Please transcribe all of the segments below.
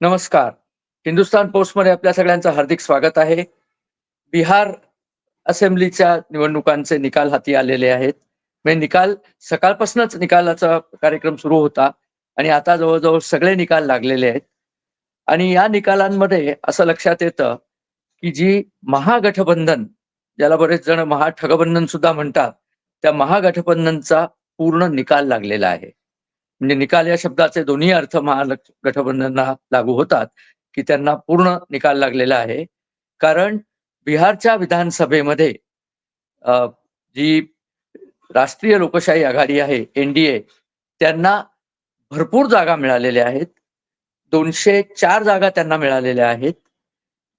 नमस्कार. हिंदुस्थान पोस्टमध्ये आपल्या सगळ्यांचं हार्दिक स्वागत आहे. बिहार असेंब्लीच्या निवडणुकांचे निकाल हाती आलेले आहेत. म्हणजे निकाल सकाळपासूनच निकालाचा कार्यक्रम सुरू होता आणि आता जवळजवळ सगळे निकाल लागलेले आहेत. आणि या निकालांमध्ये असं लक्षात येतं की जी महागठबंधन ज्याला बरेच जण महाठगबंधन सुद्धा म्हणतात त्या महागठबंधनचा पूर्ण निकाल लागलेला आहे. म्हणजे निकाल या शब्दाचे दोन्ही अर्थ महालक्ष गठबंधनला लागू होतात की त्यांना पूर्ण निकाल लागलेला आहे. कारण बिहारच्या विधानसभेमध्ये जी राष्ट्रीय लोकशाही आघाडी आहे एनडीए त्यांना भरपूर जागा मिळालेल्या आहेत. दोनशे चार जागा त्यांना मिळालेल्या आहेत.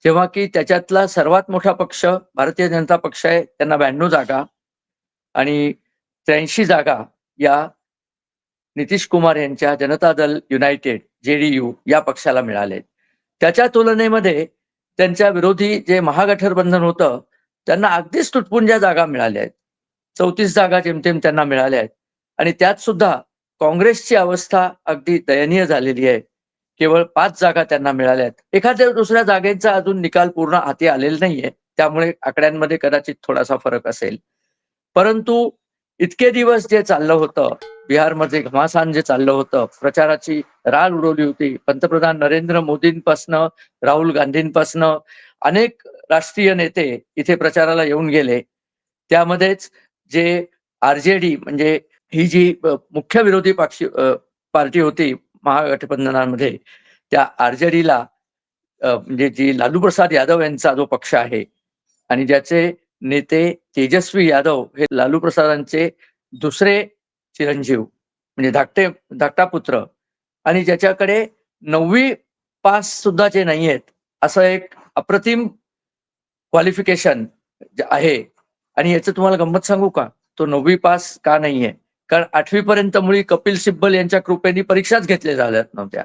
जेव्हा की त्याच्यातला सर्वात मोठा पक्ष भारतीय जनता पक्ष आहे त्यांना ब्याण्णव जागा आणि त्र्याऐंशी जागा या नितीश कुमार यांच्या जनता दल युनायटेड जेडीयू या पक्षाला मिळाले. त्याच्या तुलनेमध्ये त्यांच्या विरोधी जे महागठबंधन होतं त्यांना अगदीच तुटपुंज्या जागा मिळाल्या आहेत. चौतीस जागा जेमतेम त्यांना मिळाल्या आहेत. आणि त्यात सुद्धा काँग्रेसची अवस्था अगदी दयनीय झालेली आहे. केवळ पाच जागा त्यांना मिळाल्या आहेत. एखाद्या दुसऱ्या जागेचा अजून निकाल पूर्ण हाती आलेला नाहीये. त्यामुळे आकड्यांमध्ये कदाचित थोडासा फरक असेल. परंतु इतके दिवस जे चाललं होतं बिहारमध्ये घमासान जे चाललं होतं प्रचाराची राल उडवली होती. पंतप्रधान नरेंद्र मोदींपासनं राहुल गांधींपासनं अनेक राष्ट्रीय नेते इथे प्रचाराला येऊन गेले. त्यामध्येच जे आरजेडी म्हणजे ही जी मुख्य विरोधी पक्ष पार्टी होती महागठबंधनामध्ये त्या आरजेडीला म्हणजे जी लालू प्रसाद यादव यांचा जो पक्ष आहे आणि ज्याचे नेते तेजस्वी यादव हे लालू प्रसादांचे दुसरे चिरंजीव म्हणजे धाकटे धाकटा पुत्र. आणि ज्याच्याकडे नववी पास सुद्धा जे नाही आहेत असं एक अप्रतिम क्वालिफिकेशन आहे. आणि याचं तुम्हाला गंमत सांगू का? तो नववी पास का नाहीये? कारण आठवी पर्यंत मुळी कपिल सिब्बल यांच्या कृपेने परीक्षाच घेतल्या झाल्यात नव्हत्या.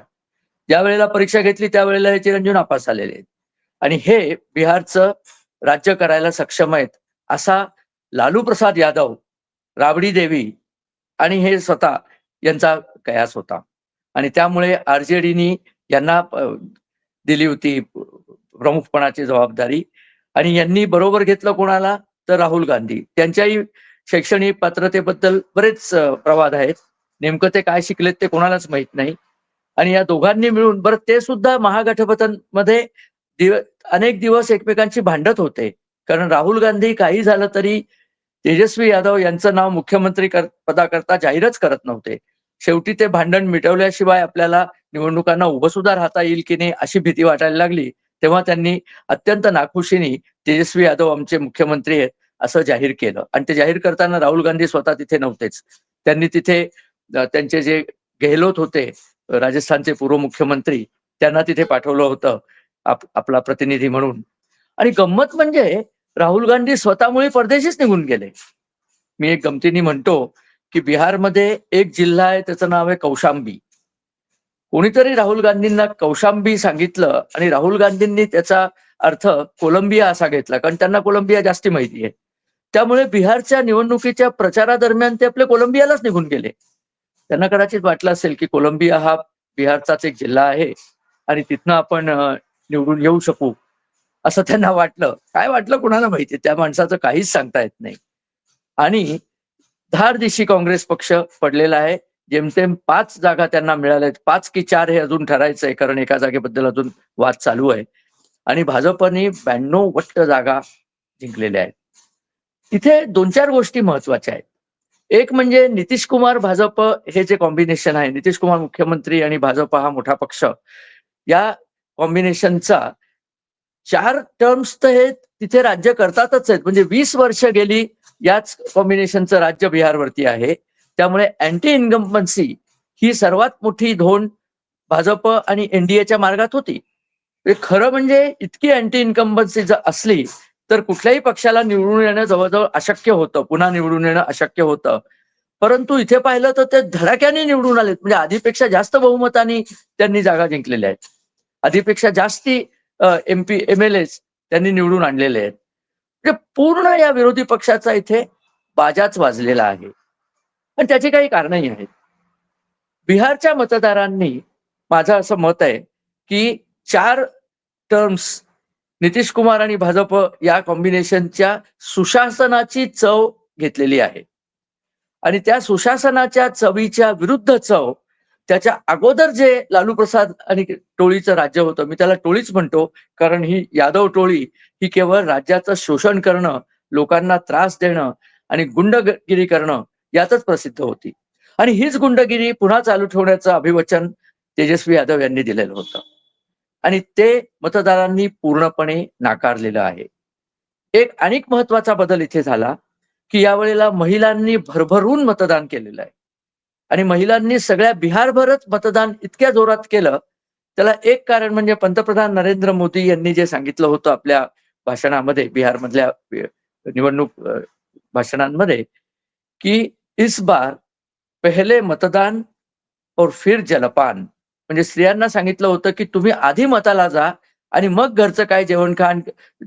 ज्या वेळेला परीक्षा घेतली त्यावेळेला हे चिरंजीव नापास झालेले आहेत. आणि हे बिहारचं राज्य करायला सक्षम आहेत असा लालू प्रसाद यादव राबडी देवी आणि हे स्वतः यांचा कयास होता. आणि त्यामुळे आरजेडीनी यांना दिली होती प्रमुखपणाची जबाबदारी. आणि यांनी बरोबर घेतलं कोणाला? तर राहुल गांधी. त्यांच्याही शैक्षणिक पात्रतेबद्दल बरेच प्रवाद आहेत. नेमकं ते काय शिकलेत ते कोणालाच माहीत नाही. आणि या दोघांनी मिळून बरं ते सुद्धा महागठबंधनमध्ये दिव अनेक दिवस एकमेकांची भांडत होते. कारण राहुल गांधी काही झालं तरी तेजस्वी यादव यांचं नाव मुख्यमंत्री कर- पदाकरता जाहीरच करत नव्हते. शेवटी ते भांडण मिटवल्याशिवाय आपल्याला निवडणुकांना उभं सुद्धा राहता येईल की नाही अशी भीती वाटायला लागली. तेव्हा त्यांनी अत्यंत नाखुशीने तेजस्वी यादव आमचे मुख्यमंत्री आहेत असं जाहीर केलं. आणि ते जाहीर करताना राहुल गांधी स्वतः तिथे नव्हतेच. त्यांनी तिथे त्यांचे जे गेहलोत होते राजस्थानचे पूर्व मुख्यमंत्री त्यांना तिथे पाठवलं होतं. आप, आपला प्रतिनिधी म्हणून. आणि गंमत म्हणजे राहुल गांधी स्वतःमुळे परदेशीच निघून गेले. मी एक गमतीने म्हणतो की बिहारमध्ये एक जिल्हा आहे त्याचं नाव आहे कौशांबी. कोणीतरी राहुल गांधींना कौशांबी सांगितलं आणि राहुल गांधींनी त्याचा अर्थ कोलंबिया असा घेतला कारण त्यांना कोलंबिया जास्ती माहिती आहे. त्यामुळे बिहारच्या निवडणुकीच्या प्रचारादरम्यान ते आपले कोलंबियालाच निघून गेले. त्यांना कदाचित वाटलं असेल की कोलंबिया हा बिहारचाच एक जिल्हा आहे. आणि तिथनं आपण निवडून येऊ शकू. असं त्यांना वाटलं. काय वाटलं कुणाला माहिती त्या माणसाचं काहीच सांगता येत नाही. आणि धार दिशी काँग्रेस पक्ष पडलेला आहे. जेमतेम पाच जागा त्यांना मिळाल्या आहेत. पाच की चार हे अजून ठरायचं आहे. कारण एका जागेबद्दल अजून वाद चालू आहे. आणि भाजपने ब्याण्णव वट्ट जागा जिंकलेल्या आहेत. तिथे दोन चार गोष्टी महत्त्वाच्या आहेत. एक म्हणजे नितीश कुमार भाजप हे जे कॉम्बिनेशन आहे नितीश कुमार मुख्यमंत्री आणि भाजप हा मोठा पक्ष या कॉम्बिनेशनचा चार टर्म्स तर हे तिथे राज्य करतातच आहेत. म्हणजे वीस वर्ष गेली याच कॉम्बिनेशनचं राज्य बिहारवरती आहे. त्यामुळे अँटी इन्कम्बन्सी ही सर्वात मोठी धोन भाजप आणि एनडीएच्या मार्गात होती. खरं म्हणजे इतकी अँटी इन्कम्बन्सी जर असली तर कुठल्याही पक्षाला निवडून येणं जवळजवळ अशक्य होतं. पुन्हा निवडून येणं अशक्य होतं. परंतु इथे पाहिलं तर ते धडाक्याने निवडून आलेत. म्हणजे आधीपेक्षा जास्त बहुमताने त्यांनी जागा जिंकलेल्या आहेत. आधीपेक्षा जास्ती M P M L S त्यांनी निवडून आणलेले आहेत. म्हणजे पूर्ण या विरोधी पक्षाचा इथे बाजाच वाजलेला आहे. आणि त्याची काही कारणही आहेत. बिहारच्या मतदारांनी माझं असं मत आहे की चार टर्म्स नितीश कुमार आणि भाजप या कॉम्बिनेशनच्या सुशासनाची चव घेतलेली आहे. आणि त्या सुशासनाच्या चवीच्या विरुद्ध चव त्याच्या अगोदर जे लालू प्रसाद आणि टोळीचं राज्य होतं मी त्याला टोळीच म्हणतो कारण ही यादव टोळी ही केवळ राज्याचं शोषण करणं लोकांना त्रास देणं आणि गुंडगिरी करणं यातच प्रसिद्ध होती. आणि हीच गुंडगिरी पुन्हा चालू ठेवण्याचं अभिवचन तेजस्वी यादव यांनी दिलेलं होतं. आणि ते मतदारांनी पूर्णपणे नाकारलेलं आहे. एक अनेक महत्त्वाचा बदल इथे झाला की यावेळेला महिलांनी भरभरून मतदान केलेलं आहे. आणि महिलांनी सगळ्या बिहारभरच मतदान इतक्या जोरात केलं त्याला एक कारण म्हणजे पंतप्रधान नरेंद्र मोदी यांनी जे सांगितलं होतं आपल्या भाषणामध्ये बिहारमधल्या निवडणूक भाषणांमध्ये की इस बार पहिले मतदान और फिर जलपान. म्हणजे स्त्रियांना सांगितलं होतं की तुम्ही आधी मताला जा आणि मग घरचं काय जेवण खाण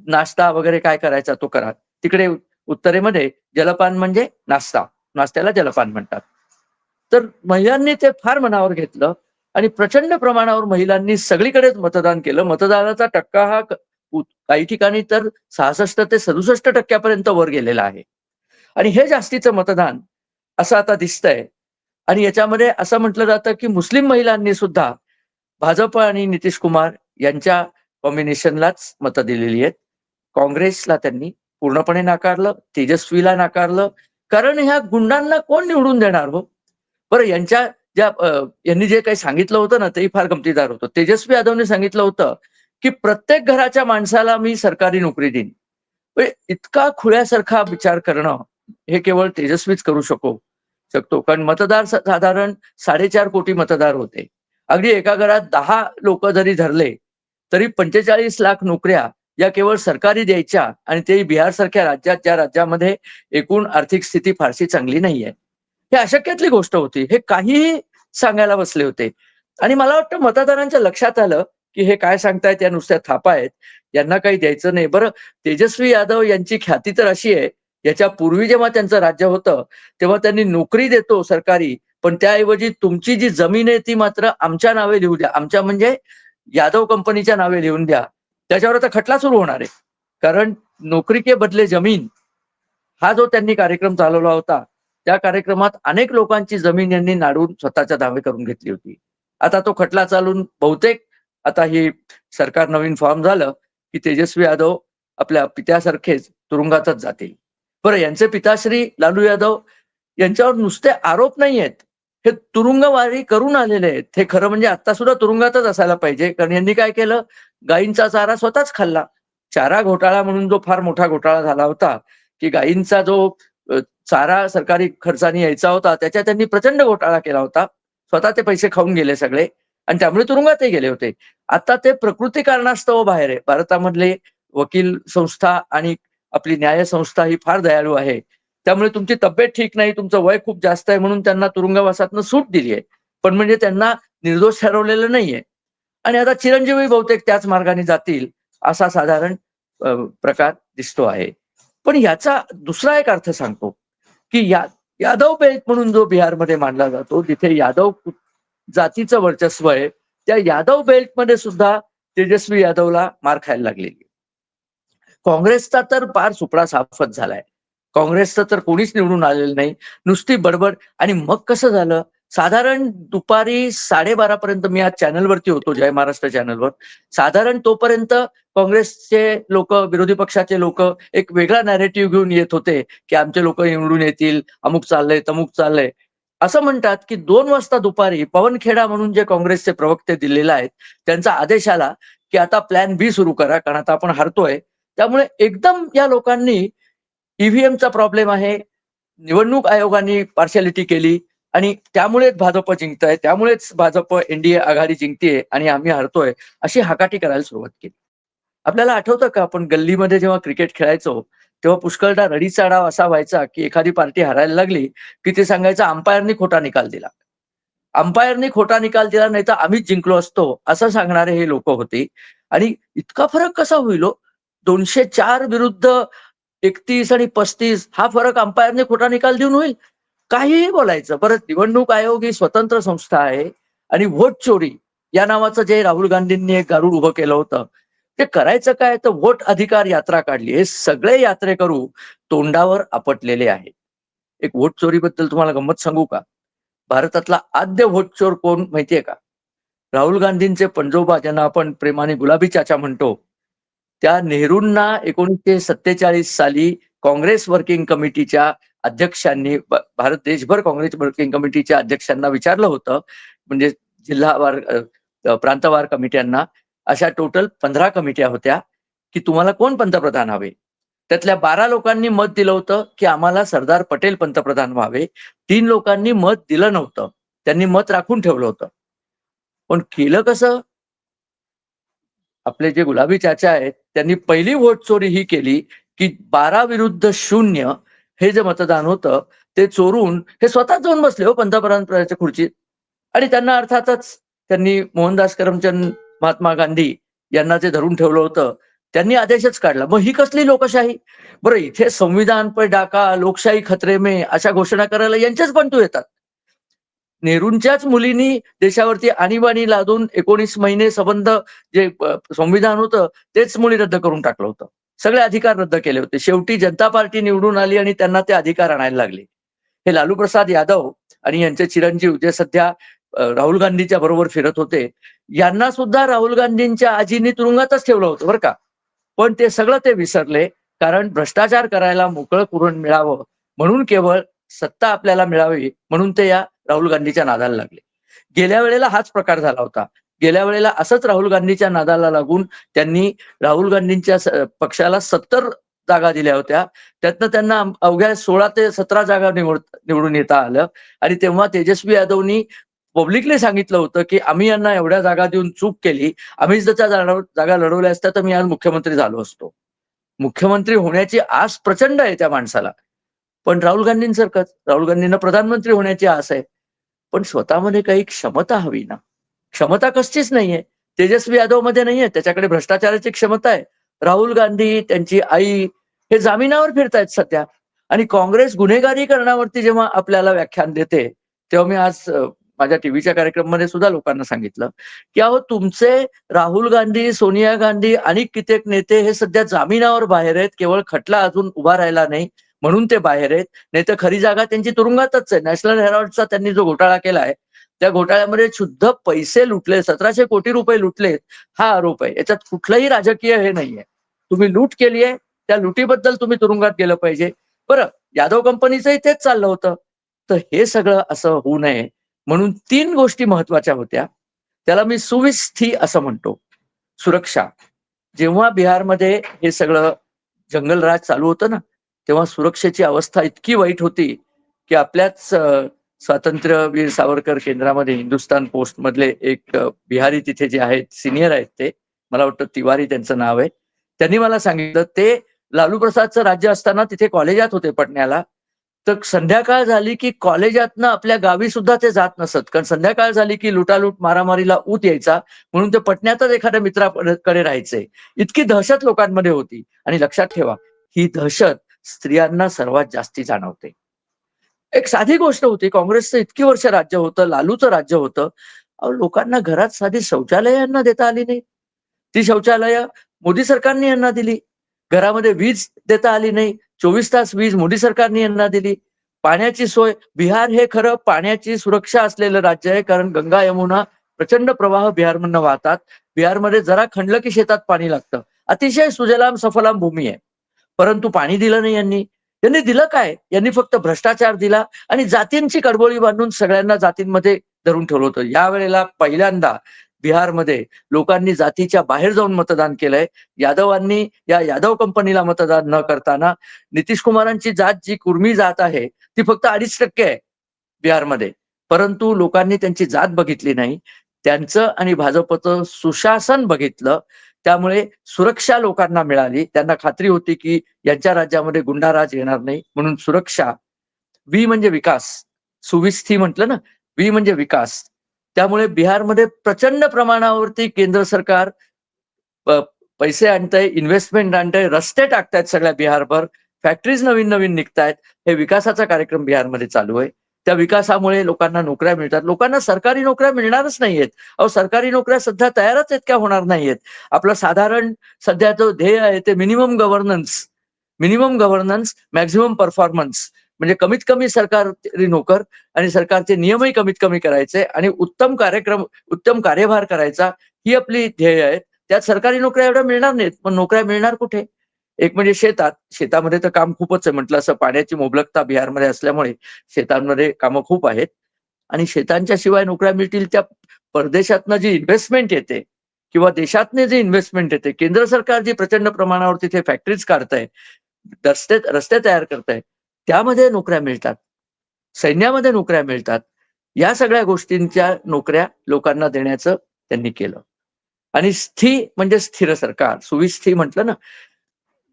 नाश्ता वगैरे काय करायचा तो करा. तिकडे उत्तरेमध्ये जलपान म्हणजे नाश्ता. नाश्त्याला जलपान म्हणतात. तर महिलांनी ते फार मनावर घेतलं आणि प्रचंड प्रमाणावर महिलांनी सगळीकडेच मतदान केलं. मतदानाचा टक्का हा काही ठिकाणी तर सहासष्ट ते सदुसष्ट टक्क्यापर्यंत वर गेलेला आहे. आणि हे जास्तीचं मतदान असं आता दिसतंय. आणि याच्यामध्ये असं म्हटलं जातं की मुस्लिम महिलांनी सुद्धा भाजप आणि नितीश कुमार यांच्या कॉम्बिनेशनलाच मतं दिलेली आहेत. काँग्रेसला त्यांनी पूर्णपणे नाकारलं तेजस्वीला नाकारलं. कारण ह्या गुंडांना कोण निवडून देणार हो? बरं यांच्या ज्या यांनी जे काही सांगितलं होतं ना तेही फार गमतीदार होतं. तेजस्वी यादवने सांगितलं होतं की प्रत्येक घराच्या माणसाला मी सरकारी नोकरी देईन. म्हणजे इतका खुळ्यासारखा विचार करणं हे केवळ तेजस्वीच करू शकू शकतो. कारण मतदार साधारण साडेचार कोटी मतदार होते. अगदी एका घरात दहा लोक जरी धरले तरी पंचेचाळीस लाख नोकऱ्या या केवळ सरकारी द्यायच्या आणि ते बिहार सारख्या राज्यात ज्या राज्यामध्ये एकूण आर्थिक स्थिती फारशी चांगली नाहीये. हे अशक्यातली गोष्ट होती. हे काहीही सांगायला बसले होते. आणि मला वाटतं मतदारांच्या लक्षात आलं की हे काय सांगतायत या नुसत्या थापा आहेत यांना काही द्यायचं नाही. बरं तेजस्वी यादव यांची ख्याती तर अशी आहे याच्या पूर्वी जेव्हा त्यांचं राज्य होतं तेव्हा त्यांनी नोकरी देतो सरकारी पण त्याऐवजी तुमची जी जमीन आहे ती मात्र आमच्या नावे लिहू द्या. आमच्या म्हणजे यादव कंपनीच्या नावे लिहून द्या. त्याच्यावर आता खटला सुरू होणार आहे. कारण नोकरी के बदले जमीन हा जो त्यांनी कार्यक्रम चालवला होता त्या कार्यक्रमात अनेक लोकांची जमीन यांनी नाडून स्वतःच्या दावे करून घेतली होती. आता तो खटला चालून बहुतेक आता ही सरकार नवीन फॉर्म झालं की तेजस्वी यादव आपल्या पित्यासारखेच तुरुंगातच जातील. बरं यांचे पिताश्री लालू यादव यांच्यावर नुसते आरोप नाही आहेत हे तुरुंगवारी करून आलेले आहेत. हे खरं म्हणजे आता सुद्धा तुरुंगातच असायला पाहिजे. कारण यांनी काय केलं? गायींचा चारा स्वतःच खाल्ला. चारा घोटाळा म्हणून जो फार मोठा घोटाळा झाला होता की गायींचा जो चारा सरकारी खर्चाने यायचा होता. त्याच्या त्यांनी प्रचंड घोटाळा केला होता. स्वतः ते पैसे खाऊन गेले सगळे आणि त्यामुळे तुरुंगातही गेले होते. आता ते प्रकृती कारणास्तव बाहेर आहे. भारतामधले वकील संस्था आणि आपली न्याय संस्था ही फार दयाळू आहे. त्यामुळे तुमची तब्येत ठीक नाही तुमचं वय खूप जास्त आहे म्हणून त्यांना तुरुंगवासातनं सूट दिली आहे. पण म्हणजे त्यांना निर्दोष ठरवलेलं नाहीये आणि आता चिरंजीवी बहुतेक त्याच मार्गाने जातील असा साधारण प्रकार दिसतो आहे. पण याचा दुसरा एक अर्थ सांगतो की या यादव बेल्ट म्हणून जो बिहारमध्ये मानला जातो जिथे यादव जातीचं वर्चस्व आहे त्या यादव बेल्टमध्ये सुद्धा तेजस्वी यादवला मार खायला लागलेली काँग्रेसचा तर फार सुपडा साफत झालाय. काँग्रेसचं तर कोणीच निवडून आलेलं नाही. नुसती बडबड आणि मग कसं झालं? साधारण दुपारी साडेबारा पर्यंत मी आज चॅनलवरती होतो जय महाराष्ट्र चॅनलवर. साधारण तोपर्यंत काँग्रेसचे लोक विरोधी पक्षाचे लोक एक वेगळा नॅरेटिव्ह घेऊन येत होते की आमचे लोक निवडून येतील अमुक चाललंय तमुक चाललंय. असं म्हणतात की दोन वाजता दुपारी पवनखेडा म्हणून जे काँग्रेसचे प्रवक्ते दिलेले आहेत त्यांचा आदेश आला की आता प्लॅन बी सुरू करा कारण आता आपण हरतोय. त्यामुळे एकदम या लोकांनी ईव्हीएमचा प्रॉब्लेम आहे निवडणूक आयोगाने पार्शॅलिटी केली आणि त्यामुळेच भाजप जिंकतंय त्यामुळेच भाजप एनडीए आघाडी जिंकते आणि आम्ही हरतोय अशी हाकाटी करायला सुरुवात केली. आपल्याला आठवतं का आपण गल्लीमध्ये जेव्हा क्रिकेट खेळायचो तेव्हा पुष्कळदा रडीचा डाव असा व्हायचा की एखादी पार्टी हरायला लागली की ते सांगायचं अंपायरनी खोटा निकाल दिला. अंपायरनी खोटा निकाल दिला नाही तर आम्हीच जिंकलो असतो असं सांगणारे हे लोक होते. आणि इतका फरक कसा होईल हो? दोनशे चार विरुद्ध एकतीस आणि पस्तीस हा फरक अंपायरने खोटा निकाल देऊन होईल? काहीही बोलायचं. परत निवडणूक आयोग ही स्वतंत्र संस्था आहे आणि व्होट चोरी या नावाचं जे राहुल गांधींनी एक गारुड उभं केलं होतं ते करायचं काय? तर व्होट अधिकार यात्रा काढली. हे सगळे यात्रेकरू तोंडावर आपटलेले आहे एक व्होट चोरीबद्दल तुम्हाला गंमत सांगू का? भारतातला आद्य व्होट चोर कोण माहितीये का? राहुल गांधींचे पंजोबा ज्यांना आपण प्रेमाने गुलाबी चाचा म्हणतो त्या नेहरूंना एकोणीसशे सत्तेचाळीस साली काँग्रेस वर्किंग कमिटीच्या अध्यक्षांनी भारत देशभर काँग्रेस वर्किंग कमिटीच्या अध्यक्षांना विचारलं होतं म्हणजे जिल्हावार प्रांतवार कमिट्यांना अशा टोटल पंधरा कमिट्या होत्या की तुम्हाला कोण पंतप्रधान हवे? त्यातल्या बारा लोकांनी मत दिलं होतं की आम्हाला सरदार पटेल पंतप्रधान व्हावे. तीन लोकांनी मत दिलं नव्हतं. त्यांनी मत राखून ठेवलं होतं. पण केलं कसं? आपले जे गुलाबी चाचा आहेत त्यांनी पहिली व्होट चोरी ही केली की बारा विरुद्ध शून्य हे जे मतदान होतं ते चोरून हे स्वतः जाऊन बसले हो पंतप्रधानपदाच्या खुर्चीत. आणि त्यांना अर्थातच त्यांनी मोहनदास करमचंद महात्मा गांधी यांना जे धरून ठेवलं होतं त्यांनी आदेशच काढला. मग ही कसली लोकशाही? बरं इथे संविधान पे डाका लोकशाही खतरे मे अशा घोषणा करायला यांच्याच बंटू येतात. नेहरूंच्याच मुलींनी देशावरती आणीबाणी लादून एकोणीस महिने संबंध जे संविधान होतं तेच मुली रद्द करून टाकलं होतं. सगळे अधिकार रद्द केले होते. शेवटी जनता पार्टी निवडून आली आणि त्यांना ते अधिकार आणायला लागले. हे लालू प्रसाद यादव आणि यांचे चिरंजीव जे सध्या राहुल गांधीच्या बरोबर फिरत होते यांना सुद्धा राहुल गांधींच्या आजींनी तुरुंगातच ठेवलं होतं बरं का. पण ते सगळं ते विसरले कारण भ्रष्टाचार करायला मोकळं कुरण मिळावं म्हणून केवळ सत्ता आपल्याला मिळावी म्हणून ते या राहुल गांधीच्या नादाला लागले. गेल्या वेळेला हाच प्रकार झाला होता. गेल्या वेळेला असंच राहुल गांधीच्या नादाला लागून त्यांनी राहुल गांधींच्या पक्षाला सत्तर जागा दिल्या होत्या. त्यातनं त्यांना अवघ्या सोळा ते सतरा जागा निवड निवडून येता आलं. आणि तेव्हा तेजस्वी यादवनी पब्लिकली सांगितलं होतं की आम्ही यांना एवढ्या जागा देऊन चूक केली. आम्हीच जर त्या जागा जागा लढवल्या असत्या तर मी आज मुख्यमंत्री झालो असतो. मुख्यमंत्री होण्याची आस प्रचंड आहे त्या माणसाला. पण राहुल गांधींसारखंच राहुल गांधींना प्रधानमंत्री होण्याची आस आहे. पण स्वतःमध्ये काही क्षमता हवी ना. क्षमता कसचीच नाहीये. तेजस्वी यादवमध्ये नाहीये. त्याच्याकडे भ्रष्टाचाराची क्षमता आहे. राहुल गांधी त्यांची आई हे जामिनावर फिरतायत सध्या. आणि काँग्रेस गुन्हेगारीकरणावरती जेव्हा आपल्याला व्याख्यान देते तेव्हा मी आज माझ्या टीव्हीच्या कार्यक्रममध्ये सुद्धा लोकांना सांगितलं की अहो तुमचे राहुल गांधी सोनिया गांधी आणि कित्येक नेते हे सध्या जामिनावर बाहेर आहेत. केवळ खटला अजून उभा राहिला नाही म्हणून ते बाहेर आहेत. नाही तर खरी जागा त्यांची तुरुंगातच आहे. नॅशनल हेराल्डचा त्यांनी जो घोटाळा केला आहे त्या घोटाळ्यामध्ये शुद्ध पैसे लुटले सतराशे कोटी रुपये लुटलेत हा आरोप आहे. याच्यात कुठलंही राजकीय हे नाहीये. तुम्ही लूट केली आहे त्या लुटीबद्दल तुम्ही तुरुंगात गेलं पाहिजे. बरं यादव कंपनीचंही तेच चाललं होतं. तर हे सगळं असं होऊ नये. म्हणून तीन गोष्टी महत्त्वाच्या होत्या. त्याला मी सुविस्थी असं म्हणतो. सुरक्षा. जेव्हा बिहारमध्ये हे सगळं जंगलराज चालू होतं ना तेव्हा सुरक्षेची अवस्था इतकी वाईट होती की आपल्याच स्वातंत्र्यवीर सावरकर केंद्रामध्ये हिंदुस्तान पोस्ट मधले एक बिहारी तिथे जे आहेत सिनियर आहेत ते मला वाटतं तिवारी त्यांचं नाव आहे. त्यांनी मला सांगितलं ते लालू प्रसादचं राज्य असताना तिथे कॉलेजात होते पटण्याला तर संध्याकाळ झाली की कॉलेजातनं आपल्या गावी सुद्धा ते जात नसत. कारण संध्याकाळ झाली की लुटालूट मारामारीला ऊत यायचा. म्हणून ते पटण्यातच एखाद्या मित्राकडे राहायचे. इतकी दहशत लोकांमध्ये होती. आणि लक्षात ठेवा ही दहशत स्त्रियांना सर्वात जास्ती जाणवते. एक साधी गोष्ट होती. काँग्रेसचं इतकी वर्ष राज्य होतं लालूचं राज्य होतं. लोकांना घरात साधी शौचालय यांना देता आली नाही. ती शौचालय मोदी सरकारने यांना दिली. घरामध्ये वीज देता आली नाही. चोवीस तास वीज मोदी सरकारने यांना दिली. पाण्याची सोय बिहार हे खरं पाण्याची सुरक्षा असलेलं राज्य आहे कारण गंगा यमुना प्रचंड प्रवाह बिहारमधनं वाहतात. बिहारमध्ये जरा खंडलं की शेतात पाणी लागतं. अतिशय सुजलाम सफलाम भूमी आहे. परंतु पाणी दिलं नाही यांनी. यांनी दिलं काय? यांनी फक्त भ्रष्टाचार दिला आणि जातींची कडबोळी बांधून सगळ्यांना जातींमध्ये धरून ठेवलं होतं. यावेळेला पहिल्यांदा बिहारमध्ये लोकांनी जातीच्या बाहेर जाऊन मतदान केलंय. यादवांनी या यादव कंपनीला मतदान न करताना नितीश कुमारांची जात जी कुर्मी जात आहे ती फक्त अडीच टक्के आहे बिहारमध्ये. परंतु लोकांनी त्यांची जात बघितली नाही. त्यांचं आणि भाजपचं सुशासन बघितलं. त्यामुळे सुरक्षा लोकांना मिळाली. त्यांना खात्री होती की यांच्या राज्यामध्ये गुंडाराज येणार नाही. म्हणून सुरक्षा वी म्हणजे विकास सुविस्थी म्हटलं ना वी म्हणजे विकास. त्यामुळे बिहारमध्ये प्रचंड प्रमाणावरती केंद्र सरकार पैसे आणतंय इन्व्हेस्टमेंट आणतंय रस्ते टाकतायत सगळ्या बिहारभर फॅक्टरीज नवीन नवीन निघतायत. हे विकासाचा कार्यक्रम बिहारमध्ये चालू आहे. त्या विकासामुळे लोकांना नोकऱ्या मिळतात. लोकांना सरकारी नोकऱ्या मिळणारच नाहीयेत. अहो सरकारी नोकऱ्या सध्या तयारच इतक्या होणार नाहीयेत? आपलं साधारण सध्या जो ध्येय आहे ते minimum governance minimum governance maximum performance म्हणजे कमीत कमी सरकारी नोकर आणि सरकारचे नियमही कमीत कमी करायचे आणि उत्तम कार्यक्रम उत्तम कार्यभार करायचा ही आपली ध्येय आहे. त्यात सरकारी नोकऱ्या एवढ्या मिळणार नाहीत. पण नोकऱ्या मिळणार कुठे? एक म्हणजे शेतात शेतामध्ये तर काम खूपच आहे म्हटलं असं पाण्याची मुबलकता बिहारमध्ये असल्यामुळे शेतांमध्ये कामं खूप आहेत. आणि शेतांच्या शिवाय नोकऱ्या मिळतील त्या परदेशातनं जी इन्व्हेस्टमेंट येते किंवा देशातने जे इन्व्हेस्टमेंट येते केंद्र सरकार जी प्रचंड प्रमाणावर तिथे फॅक्टरीज काढतंय रस्ते रस्ते तयार करताय त्यामध्ये नोकऱ्या मिळतात. सैन्यामध्ये नोकऱ्या मिळतात. या सगळ्या गोष्टींच्या नोकऱ्या लोकांना देण्याचं त्यांनी केलं. आणि स्थि म्हणजे स्थिर सरकार सुविस्थी म्हटलं ना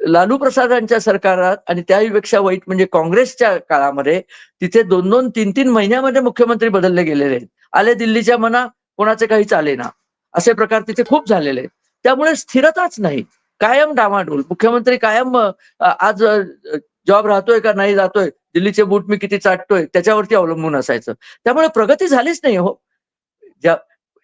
लालू प्रसादांच्या सरकारात आणि त्याहीपेक्षा वाईट म्हणजे काँग्रेसच्या काळामध्ये तिथे दोन दोन तीन तीन महिन्यामध्ये मुख्यमंत्री बदलले गेलेले आहेत. आले दिल्लीच्या मना कोणाचे काही चाले ना असे प्रकार तिथे खूप झालेले आहेत. त्यामुळे स्थिरताच नाही. कायम डामाडोल. मुख्यमंत्री कायम आज जॉब राहतोय का नाही जातोय? दिल्लीचे बूट मी किती चाटतोय? त्याच्यावरती अवलंबून असायचं. त्यामुळे प्रगती झालीच नाही हो. ज्या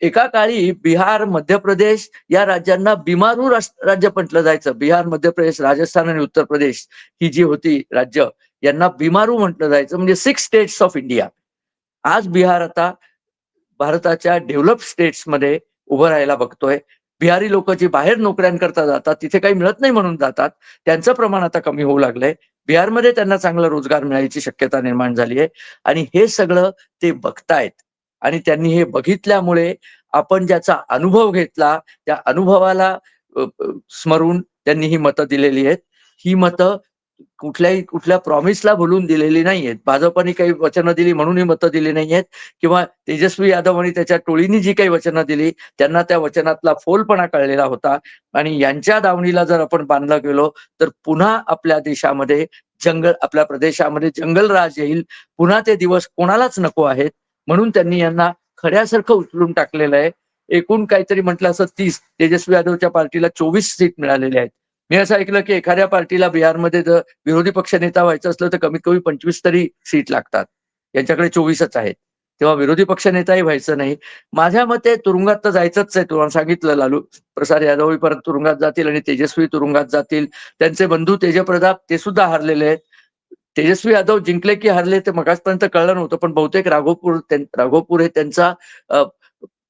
एका काळी बिहार मध्य प्रदेश या राज्यांना बिमारू राज्य म्हटलं जायचं. बिहार मध्य प्रदेश राजस्थान आणि उत्तर प्रदेश ही जी होती राज्य यांना बिमारू म्हटलं जायचं. म्हणजे सिक्स स्टेट्स ऑफ इंडिया आज बिहार आता भारताच्या डेव्हलप स्टेट्समध्ये उभं राहायला बघतोय. बिहारी लोक जी बाहेर नोकऱ्यांकरता जातात तिथे काही मिळत नाही म्हणून जातात त्यांचं प्रमाण आता कमी होऊ लागलंय. बिहारमध्ये त्यांना चांगला रोजगार मिळायची शक्यता निर्माण झाली आहे आणि हे सगळं ते बघतायत. आणि त्यांनी हे बघितल्यामुळे आपण ज्याचा अनुभव घेतला त्या अनुभवाला स्मरून त्यांनी ही मतं दिलेली आहेत. ही मतं कुठल्याही कुठल्या प्रॉमिसला भुलून दिलेली नाही आहेत भाजपने काही वचनं दिली म्हणून ही मतं दिली नाही आहेत किंवा तेजस्वी यादव आणि त्याच्या टोळीने जी काही वचनं दिली त्यांना त्या वचनातला फोलपणा कळलेला होता. आणि यांच्या दावणीला जर आपण बांधलं गेलो तर पुन्हा आपल्या देशामध्ये जंगल आपल्या प्रदेशामध्ये जंगलराज येईल. पुन्हा ते दिवस कोणालाच नको आहेत. म्हणून त्यांनी यांना खड्यासारखं उचलून टाकलेलं आहे. एकूण काहीतरी म्हटलं असं तीस तेजस्वी यादवच्या पार्टीला चोवीस सीट मिळालेले आहेत. मी असं ऐकलं की एखाद्या पार्टीला बिहारमध्ये जर विरोधी पक्ष नेता व्हायचं असलं तर कमीत कमी पंचवीस तरी सीट लागतात. यांच्याकडे चोवीसच आहेत. तेव्हा विरोधी पक्ष नेताही व्हायचं नाही. माझ्या मते तुरुंगात तर जायचंच आहे तुम्हाला सांगितलं लालू प्रसाद यादवही परत तुरुंगात जातील आणि तेजस्वी तुरुंगात जातील. त्यांचे बंधू तेजप्रताप ते सुद्धा हारलेले आहेत. तेजस्वी यादव जिंकले की हरले ते मगासपर्यंत कळलं नव्हतं पण बहुतेक राघोपूर राघोपूर हे त्यांचा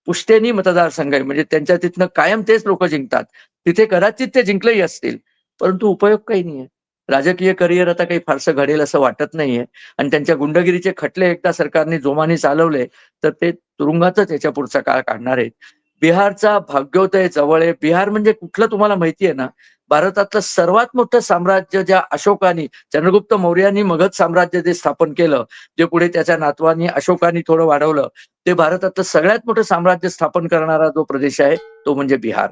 पुष्टेनी मतदारसंघ आहे म्हणजे त्यांच्या तिथनं कायम तेच लोक जिंकतात. तिथे कदाचित ते जिंकलेही असतील परंतु उपयोग काही नाहीये. राजकीय करिअर आता काही फारसं घडेल असं वाटत नाहीये. आणि त्यांच्या गुंडगिरीचे खटले एकदा सरकारने जोमाने चालवले तर ते तुरुंगातच याच्या पुढचा काळ काढणार आहेत. बिहारचा भाग्योदय जवळ आहे. बिहार म्हणजे कुठलं तुम्हाला माहिती आहे ना? भारतातलं सर्वात मोठं साम्राज्य ज्या अशोकाने चंद्रगुप्त मौर्यांनी मगध साम्राज्य जे स्थापन केलं जे पुढे त्याच्या नातवानी अशोकानी थोडं वाढवलं ते भारतातलं सगळ्यात मोठं साम्राज्य स्थापन करणारा जो प्रदेश आहे तो म्हणजे बिहार.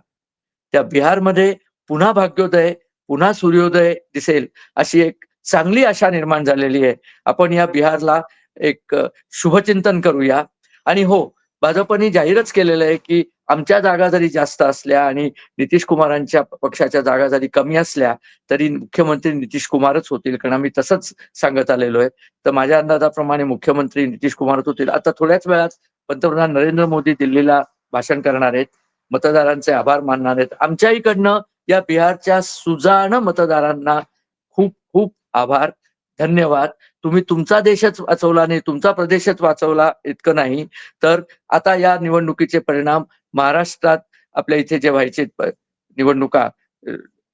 त्या बिहारमध्ये पुन्हा भाग्योदय पुन्हा सूर्योदय दिसेल अशी एक चांगली आशा निर्माण झालेली आहे. आपण या बिहारला एक शुभचिंतन करूया. आणि हो भाजपने जाहीरच केलेलं आहे की आमच्या जागा जरी जास्त असल्या आणि नितीश कुमारांच्या पक्षाच्या जागा जरी कमी असल्या तरी मुख्यमंत्री नितीश कुमारच होतील कारण आम्ही तसंच सांगत आलेलो आहे. तर माझ्या अंदाजाप्रमाणे मुख्यमंत्री नितीश कुमारच होतील. आता थोड्याच वेळात पंतप्रधान नरेंद्र मोदी दिल्लीला भाषण करणार आहेत. मतदारांचे आभार मानणार आहेत. आमच्या इकडनं या बिहारच्या सुजाण मतदारांना खूप खूप आभार. धन्यवाद. तुम्ही तुमचा देशच वाचवला नाही तुमचा प्रदेशच वाचवला इतकं नाही. तर आता या निवडणुकीचे परिणाम महाराष्ट्रात आपल्या इथे जे व्हायचे निवडणुका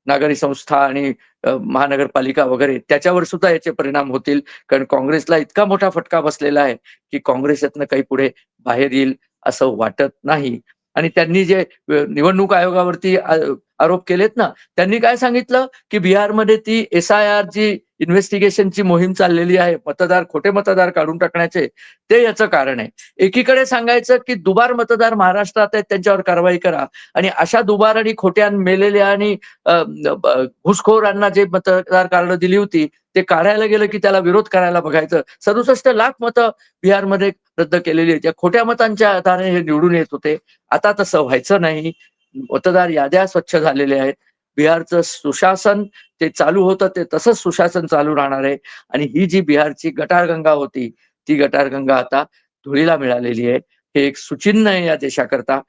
नागरी संस्था आणि महानगरपालिका वगैरे त्याच्यावर सुद्धा याचे परिणाम होतील. कारण काँग्रेसला इतका मोठा फटका बसलेला आहे की काँग्रेस यातनं काही पुढे बाहेर येईल असं वाटत नाही. आणि त्यांनी जे निवडणूक आयोगावरती आरोप केलेत ना त्यांनी काय सांगितलं? की बिहारमध्ये ती एस आय आर जी इन्व्हेस्टिगेशनची मोहीम चाललेली आहे मतदार खोटे मतदार काढून टाकण्याचे ते याचं कारण आहे. एकीकडे सांगायचं की दुबार मतदार महाराष्ट्रात आहेत त्यांच्यावर कारवाई करा. आणि अशा दुबार आणि खोट्या मेलेल्या आणि घुसखोरांना जे मतदार कार्ड दिली होती ते काढायला गेलं की त्याला विरोध करायला बघायचं. सदुसष्ट लाख मतं बिहारमध्ये रद्द केलेली आहेत. या खोट्या मतांच्या आधारे हे निवडून येत होते. आता तसं व्हायचं नाही. मतदार याद्या स्वच्छ झालेल्या आहेत. बिहारचं सुशासन ते चालू होतं ते तसंच सुशासन चालू राहणार आहे. आणि ही जी बिहारची गटारगंगा होती ती गटारगंगा आता धुळीला मिळालेली आहे. हे एक सुचिन्ह आहे या देशाकरता.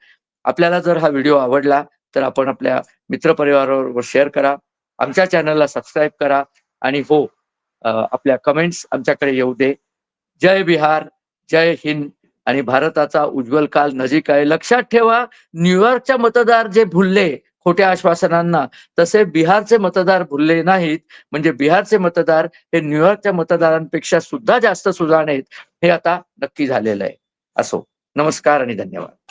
आपल्याला जर हा व्हिडिओ आवडला तर आपण आपल्या मित्रपरिवाराबरोबर शेअर करा. आमच्या चॅनलला सबस्क्राईब करा. आणि हो आपल्या कमेंट्स आमच्याकडे येऊ दे. जय बिहार जय हिंद. आणि भारताचा उज्ज्वल काल नजीक आहे. लक्षात ठेवा न्यूयॉर्कच्या मतदार जे भुलले खोट्या आश्वासनांना. तसे बिहारचे मतदार भुलले नाहीत. म्हणजे बिहारचे मतदार हे न्यूयॉर्कच्या मतदारांपेक्षा सुद्धा जास्त सुजाण आहेत. हे आता नक्की झालेलं आहे. असो. नमस्कार आणि धन्यवाद.